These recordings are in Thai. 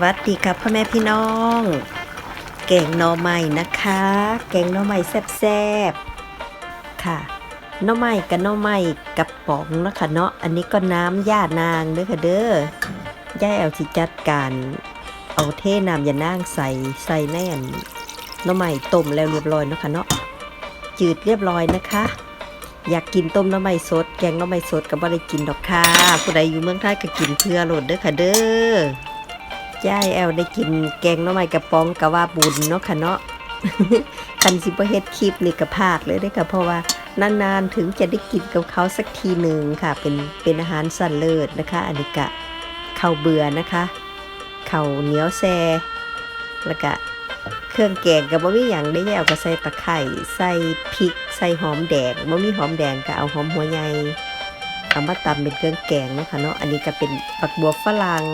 วัสดีครับพ่อแม่พี่น้อง แกงหน่อไม้นะคะ แกงหน่อไม้แซ่บๆค่ะหน่อไม้กับหน่อไม้กระป๋องนะคะเนาะอันนี้ก็น้ำย่านางเด้อค่ะเด้อย่าเอาสิจัดการเอาเทน้ำย่านางใส่ใส่แน่นหน่อไม้ต้มแล้วเรียบร้อยนะคะเนาะจืดเรียบร้อยนะคะอยากกินต้มน่อไม้สด แกงน่อไม้สดก็บ่ได้กินดอกค่ะผู้ใดอยู่เมืองไทยก็กินเพื่อโหลดเด้อค่ะเด้อ ย่ายแอลได้กินแกงน่อไม้กระป๋องกะว่าบุญเนาะค่ะเนาะคันสิบ่เฮ็ดคลิปนี่ก็พาดเลยเด้ค่ะเพราะว่านานๆถึงจะได้กินกับเขาสักทีหนึ่งค่ะ เป็นเป็นอาหารสันเลิศนะคะอันนี้กะข้าวเบื่อนะคะข้าวเหนียวแซ่แล้วก็เครื่องแกงก็บ่มีหยังได้แยวก็ใส่ตะไคร้ใส่พริก ใส่หอมแดงบ่มีหอมแดงก็เอาหอมหัวใหญ่เอามาตำเป็นเครื่องแกงเนาะคะเนาะอันนี้ก็เป็นปักบัวฝรั่ง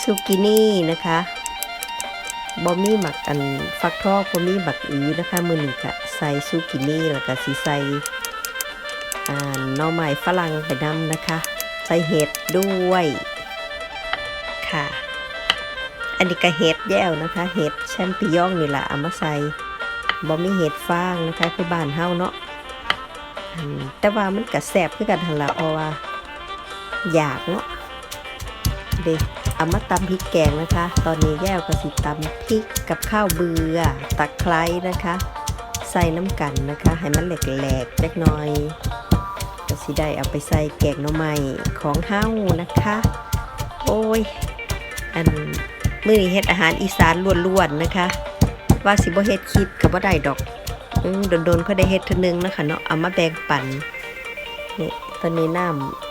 ซูกินี่นะคะบอมี่หมักอันฟักทองบอมี่หมักอือนะคะมือหนึ่งกะใส่ซูกินี่แล้วก็สีใส่อ่าน่อไม้ฝรั่งไปนำนะคะ ใส่เห็ดด้วยค่ะ อันนี้ก็เห็ดแย้วนะคะ เห็ดแชมปิญองนี่แหละเอามาใส่บอมี่เห็ดฟางนะคะคือบ้านเฮาเนาะแต่ว่ามันก็แสบคือกันทันละเพราะว่าอยากเนาะเด็ก เอามาตำพริกแกงนะคะ ตอนนี้แย่วกระสิตำพริกกับข้าวเบือตะไคร้นะคะ ใส่น้ำกันนะคะ ให้มันแหลกๆเล็กน้อยก็สิได้เอาไปใส่แกงหน่อไม้ของเฮ้านะคะ โอ้ย อันมื้อนี้เฮ็ดอาหารอีสานล้วนๆนะคะ ว่าสิบ่เฮ็ดคลิปก็บ่ได้ดอกอโดนๆก็ได้เฮ็ดเทื่อนึงนะคะเนาะเอามาแบ่งปันนี่ตอนนี้น้ำ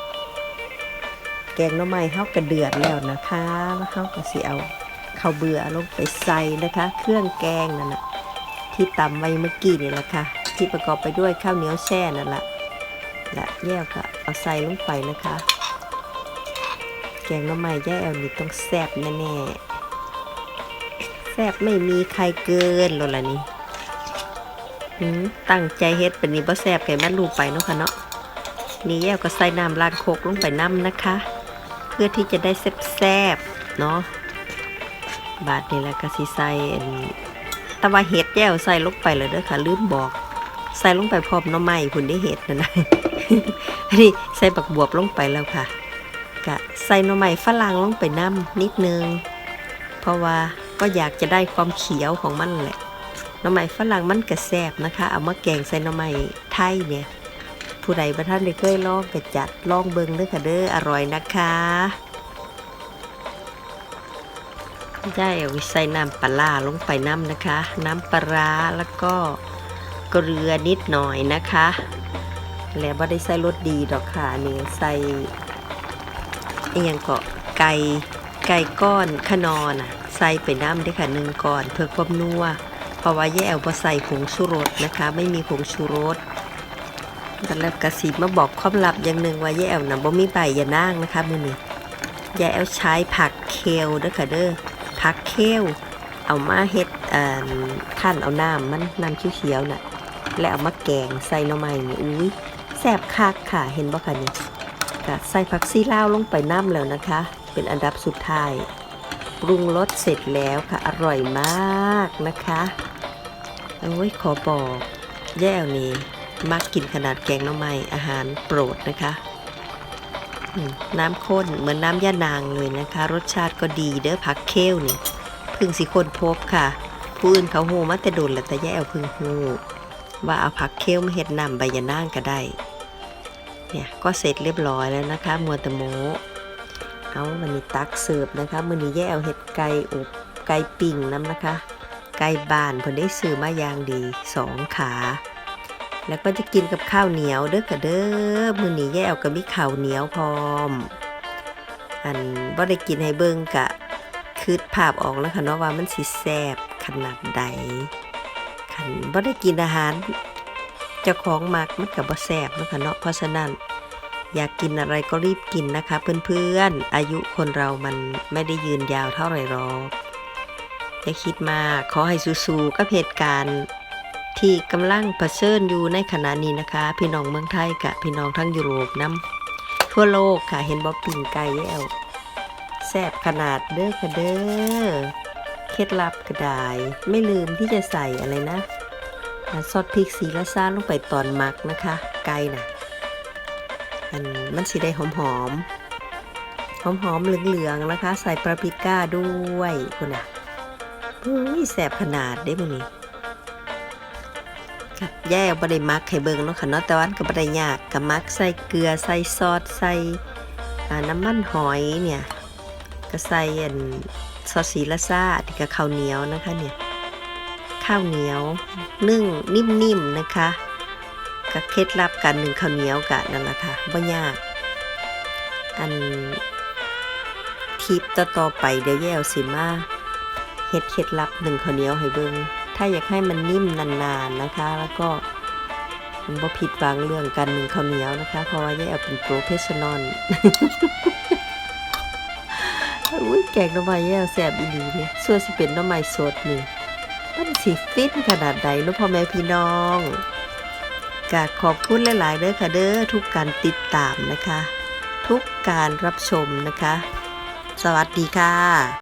แกงน่อไม้เฮากระเดือดแล้วนะคะแล้วเฮาก็สิเอาข้าวเบื่อลงไปใส่นะคะ เครื่องแกงนั่นนะที่ตำไว้เมื่อกี้นี่แหละค่ะ ที่ประกอบไปด้วยข้าวเหนียวแช่นั่นแหละและแย่ก็เอาใส่ลงไปนะคะ แกงน่อไม้ย่แอลนี่ต้องแซ่บแน่ๆแซ่บไม่มีใครเกินหรอกล่ะนี่ตั้งใจเฮ็ดเป็นนี้บ่แซ่บไก่มันรูไปเนาะค่ะเนาะนี่แย่ก็ใส่น้ำล้างโคกลงไปน้ำนะคะ เพื่อที่จะได้แซ่บๆเนาะบาดนี่แหละก็สิใส่แต่ว่าเห็ดแย้วใส่ลงไปเลยเด้อค่ะ ลืมบอก ใส่ลงไปพร้อมน้ำไม้คุณได้เห็ดนะนะอันนี้ใส่บักบวบลงไปแล้วค่ะกะใส่น้ำไม้ฝรั่งลงไปน้ำนิดนึง เพราะว่าก็อยากจะได้ความเขียวของมันแหละน้ำไม้ฝรั่งมันกระแซบนะคะ เอามาแกงใส่น้ำไม้ไทยเนี่ย ผู้ใดประท่านได้เคยลองก็จัดลองเบิ่งเด้อค่ะเด้ออร่อยนะคะได้เอาไปใส่น้ำปลาลงไปน้ำนะคะ น้ำปลาร้าแล้วก็เกลือนิดหน่อยนะคะ แล้วบ่ได้ใส่รสดีดอกค่ะนี่ใส่อหยังก็ไก่ไก่ก้อนขนอนอะใส่ไปน้ำด้วยค่ะหนึ่งก่อนเพื่อความนัวเพราะว่าแย่เอาบ่ใส่ผงชูรสนะคะ ไม่มีผงชูรส แล้วกระสีมาบอกความลับอย่างหนึ่งว่าแย่แอลนะบ่มีใบอย่านางนะคะมือนี้ย่แอลใช้ผักเคลเด้อค่ะเด้อผักเคลเอามาเฮ็ดอ่อขั้นเอาน้ำมันน้ำเขียวๆน่ะแล้วเอามาแกงใส่หน่อไม้นี่อุ้ยแซ่บคักค่ะเห็นบ่คะนี่ก็ใส่ผักซีลาวลงไปน้ำแล้วนะคะ เป็นอันดับสุดท้ายปรุงรสเสร็จแล้วค่ะอร่อยมากนะคะโอ้ยขอบอกแย่วนี่ มักกินขนาดแกงหน่อไม้อาหารโปรดนะคะ น้ำข้นเหมือนน้ำย่านางเลยนะคะ รสชาติก็ดีเด้อผักเคลนี่พึ่งสิคนพบค่ะ ผู้อื่นเขาโหมาแต่โดนและแต่แย่เอาพึ่งโหว่าเอาผักเคลมาเห็ดนำใบยานางก็ได้ เนี่ยก็เสร็จเรียบร้อยแล้วนะคะมัวตะโมเอามันนี้ตักเสิร์ฟนะคะมือนี้แย่เอาเห็ดไก่อบไก่ปิ่งน้ำนะคะ ไก่บานเพิ่นได้ซื้อมาอย่างดีสองขา แล้วก็จะกินกับข้าวเหนียวเด้อค่ะเด้อมื้อนี้แย่เอากับมีข้าวเหนียวพร้อม อันบ่ได้กินให้เบิ่งกะคืดภาพออกแล้วค่ะเนาะว่ามันสิแซ่บขนาดใดคันบ่ได้กินอาหารเจ้าของมักมันก็บ่แซ่บเนาะค่ะเนาะเพราะฉะนั้นอยากกินอะไรก็รีบกินนะคะ เพื่อนๆ อายุคนเรามันไม่ได้ยืนยาวเท่าไหร่หรอกอย่าคิดมากขอให้สู้ๆกับเหตุการณ์ ที่กำลังเผชิญอยู่ในขณะนี้นะคะ พี่น้องเมืองไทยกับพี่น้องทั้งยุโรปน้ำทั่วโลกค่ะเห็นบ๊อบปิ่งไก่แย้วแซ่บขนาดเด้อค่ะเด้อเคล็ดลับก็ได้ไม่ลืมที่จะใส่อะไรนะซอสพริกสีละซ่าลงไปตอนหมักนะคะ ไก่นะอันมันสีได้หอมหอมหอมหอมเหลืองๆนะคะ ใส่ปาปริก้าด้วยคุณน่ะอุ้ยแสบขนาดได้มั้นี่ ค่ะแย่บได้มักไข่เบิงเนาะค่ะเนาะแต่ว่าก็บได้ยากกับมักใส่เกลือใส่ซอสใส่น้ำมันหอยเนี่ยก็ใส่อันซอสสีละซ่าที่กับข้าวเหนียวนะคะเนี่ยข้าวเหนียวนึ่งนิ่มๆนะคะก็เคล็ดลับการนึ่งข้าวเหนียวกะนั่นแหละค่ะบ่ยาก อันทิปต่อๆไปเดี๋ยวแย่วสิมาเฮ็ดเคล็ดลับหนึ่งข้าวเหนียวให้เบิง ถ้าอยากให้มันนิ่มนานๆนะคะ แล้วก็มันบ่ผิดหวังเรื่องการนึ่งข้าวเหนียวนะคะ เพราะว่าแย่วเป็นโปรเฟชชั่นอลอุ้ยแกงหน่อไม้แย่แซบอีหลีเนี่ยส่วนสิเป็นหน่อไม้สดนี่มันสิฟินขนาดใดเนาะพ่อแม่พี่น้องกาขอบคุณหลายๆเด้อค่ะเด้อทุกการติดตามนะคะ ทุกการรับชมนะคะ สวัสดีค่ะ